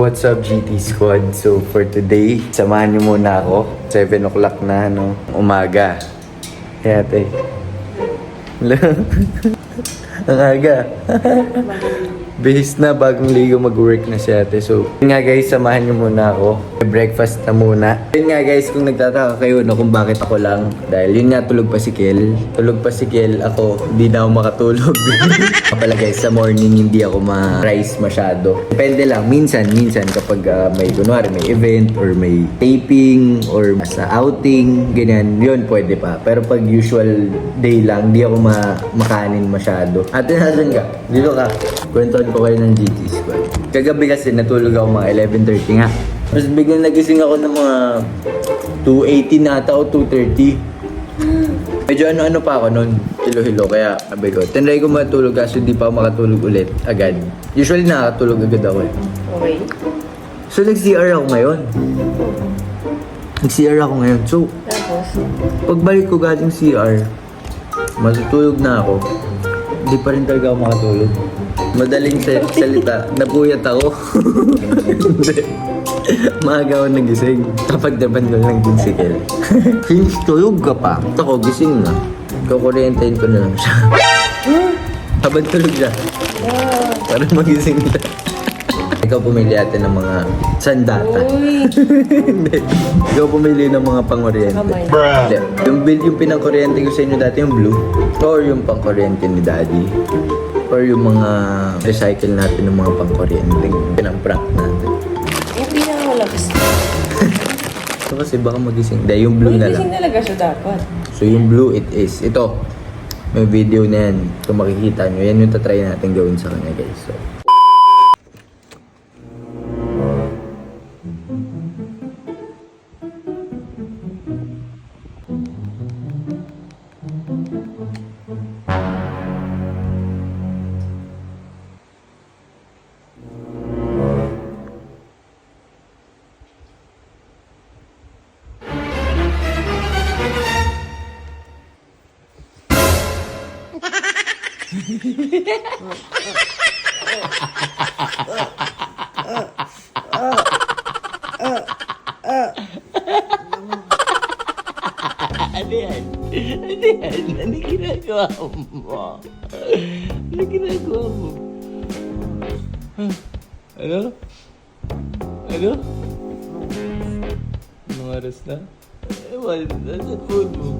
What's up GT Squad? So for today, samahan niyo muna ako. 7 o'clock na no, umaga. Kaya ate. Ang aga. Bihis na bagong ligo mag-work na si ate. So, yun nga guys, samahan niyo muna ako. Breakfast na muna. Yun nga guys, kung nagtataka kayo no, kung bakit ako lang. Dahil yun nga, tulog pa si Kel. Tulog pa si Kel. Ako, hindi na ako makatulog. Kapala guys, sa morning hindi ako ma-rise masyado. Depende lang. Minsan, minsan kapag ah, may kunwari, may event or may taping or sa outing, ganyan, yun pwede pa. Pero pag usual day lang, di ako ma makanin masyado. Ate, nasan ka? Dito ka. Kwentuhan ko kayo ng GT Squad. Kagabi kasi natulog ako mga 11.30 nga. Tapos biglang nagising ako ng mga 2.18 na ata o 2.30. Medyo ano-ano pa ako nun, hilo-hilo. Kaya sabi ko, tinry ko matulog kaso di pa ako makatulog ulit agad. Usually nakakatulog agad ako eh. Okay. So nag-CR ako ngayon. Nag-CR ako ngayon. So, Tapos, pagbalik ko galing CR, matutulog na ako. Hindi pa rin talaga ako makatulog. Madaling sa salita, napuyat ako. Maaga ako nagising. Kapag daban ko lang din si Kel. Hinge, tulog ka pa. Ako, gising na. Kukuryentahin ko na lang siya. Habang tulog siya. Para magising na. Ikaw pumili ate ng mga sandata. uy, Hindi. Ikaw pumili ng mga pangkuryente. Kamay. Hindi. Yung bill, yung pinangkuryente ko sa inyo dati yung blue. Or yung pangkuryente ni daddy. Or yung mga recycle natin ng mga pangkuryente. Pinang-prank natin. yung pinakamalakas. So kasi baka magising. Hindi, yung blue na lang. Gising talaga siya dapat. So yung blue it is. Ito. May video na yan. Kung makikita nyo, yan yung tatry natin gawin sa kanya guys. So, Ano yan? Ano yan? Ano ginagawa mo? Ano ginagawa mo? Ano? Ano? Anong oras na? Ewan, nasa phone mo.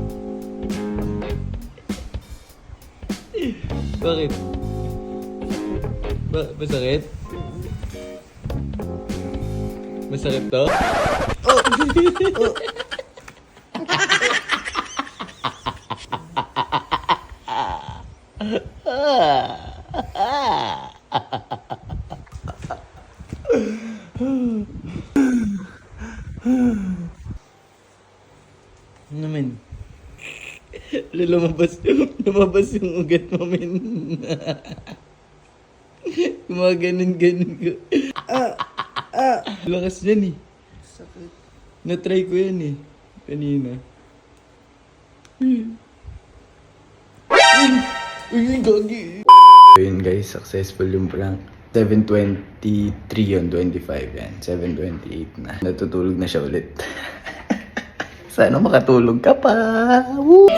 Bakit? Ba masakit? Masakit to? Ano men? Lumabas, lumabas yung ugat mo men. Gumaganon-ganon ko. Ah, ah. Lakas yan eh. Sakit. Na-try ko yan eh. Kanina. Hmm. Uy, gagi. So yun guys, successful yung prank. 7.23 yun, 25 yan. 7.28 na. Natutulog na siya ulit. Sana makatulog ka pa. Woo!